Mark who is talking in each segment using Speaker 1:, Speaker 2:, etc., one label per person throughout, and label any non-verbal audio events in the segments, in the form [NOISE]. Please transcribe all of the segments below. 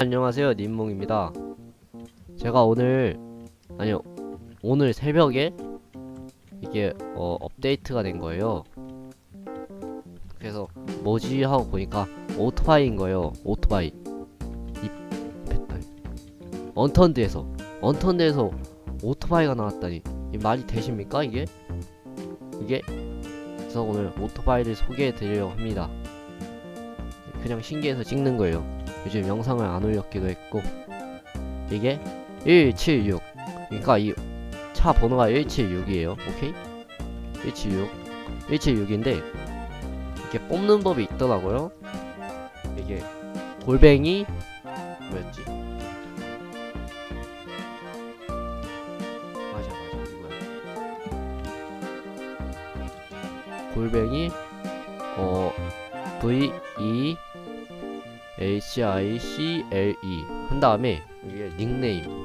Speaker 1: 안녕하세요 님몽입니다. 제가 오늘 아니요 오늘 새벽에 이게 어, 업데이트가 된 거예요. 그래서 뭐지 하고 보니까 오토바이인 거예요 오토바이. 이 배터리. 언턴드에서 언턴드에서 오토바이가 나왔다니. 이 말이 되십니까 이게? 이게? 그래서 오늘 오토바이를 소개해 드리려고 합니다. 그냥 신기해서 찍는 거예요 요즘 영상을 안 올렸기도 했고 이게 176 그러니까 이 차 번호가 176이에요. 오케이? 176 176인데 이게 뽑는 법이 있더라고요. 이게 골뱅이 뭐였지? 맞아 맞아. 이거야. 골뱅이 어 V E H I C L E. 한 다음에 이게 닉네임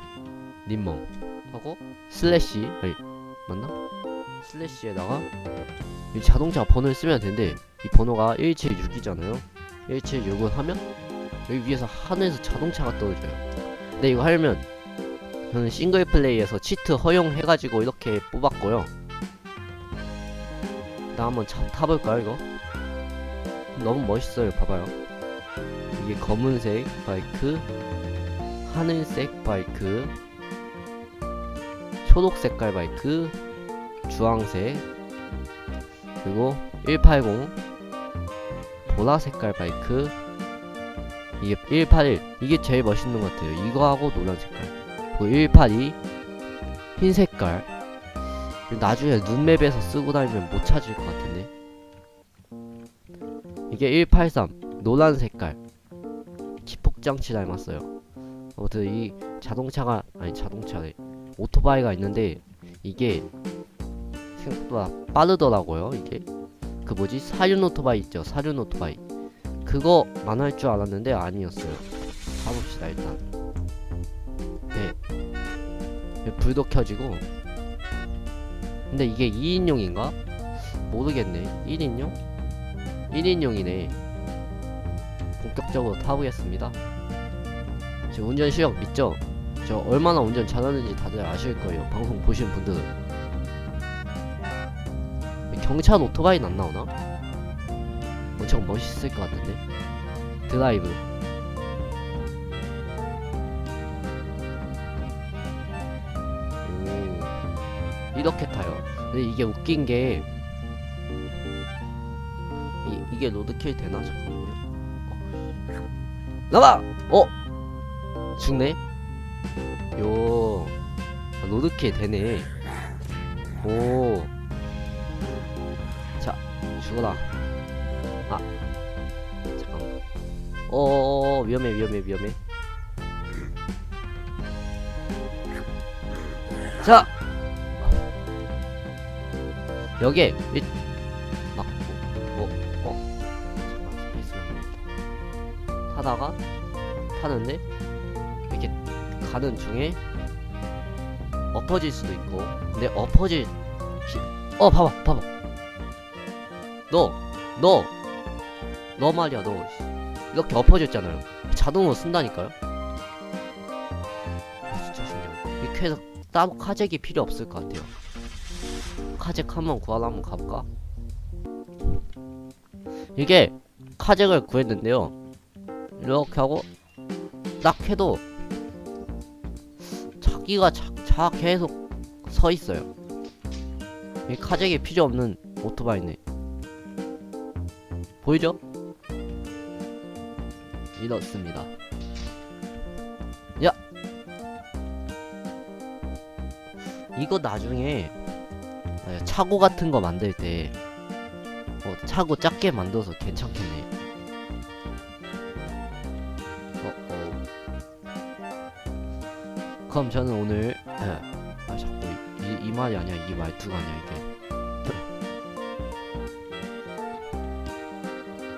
Speaker 1: 님몽 하고 슬래시 아니 맞나? 슬래시에다가 이 자동차 번호를 쓰면 되는데 이 번호가 176이잖아요. 176을 하면 여기 위에서 하늘에서 자동차가 떨어져요. 근데 이거 하려면 저는 싱글 플레이에서 치트 허용해가지고 이렇게 뽑았고요. 나 한번 차, 타볼까요 이거? 너무 멋있어요 봐봐요 이게 검은색 바이크 하늘색 바이크 초록 색깔 바이크 주황색 그리고 180 보라 색깔 바이크. 이게 181 이게 제일 멋있는 것 같아요. 이거하고 노란 색깔. 그리고 182 흰 색깔. 나중에 눈맵에서 쓰고 다니면 못 찾을 것 같은데. 이게 183 노란 색깔 기폭장치 닮았어요. 아무튼 이 자동차가 아니 자동차래 오토바이가 있는데 이게 생각보다 빠르더라고요 이게. 그 뭐지? 사륜 오토바이 있죠 사륜 오토바이. 그거만 할줄 알았는데 아니었어요. 가봅시다 일단. 네. 불도 켜지고. 근데 이게 2인용인가? 모르겠네. 1인용? 1인용이네. 본격적으로 타보겠습니다 제 운전 실력 믿죠? 저 얼마나 운전 잘하는지 다들 아실 거예요. 방송 보신 분들은. 경찰 오토바이는 안 나오나? 엄청 멋있을 것 같은데. 드라이브. 오. 이렇게 타요. 근데 이게 웃긴 게 이, 이게 로드킬 되나? 잠깐만요. 어. 나와! 어! 죽네? 요 아, 로드킬 되네 오 자, 죽어라 아 잠깐만 어 위험해 위험해 위험해 자 여기에 일 막고 어? 어? 잠깐 스페이스만 타다가 타는데 가는 중에 엎어질 수도 있고 근데 엎어질 시... 어 봐봐 봐봐. 너 너 너 말이야 너. 씨. 이렇게 엎어졌잖아요. 자동으로 쓴다니까요. 아, 진짜 신기하네 이렇게 해서 따로 카잭이 필요 없을 것 같아요. 카잭 한번 구하러 한번 가볼까? 이게 카잭을 구했는데요. 이렇게 하고 딱 해도 자, 자 계속 서 있어요. 이 카잭이 필요 없는 오토바이네. 보이죠? 이렇습니다. 야, 이거 나중에 아, 차고 같은 거 만들 때 어, 차고 작게 만들어서 괜찮겠네. 그럼 저는 오늘 예. 아 자꾸 이, 이 말이 아니야. 이 말투가 아니야 이게.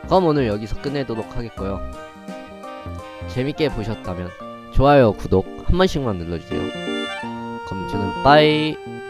Speaker 1: [LAUGHS] 그럼 오늘 여기서 끝내도록 하겠고요. 재밌게 보셨다면 좋아요 구독 한 번씩만 눌러주세요. 그럼 저는 빠이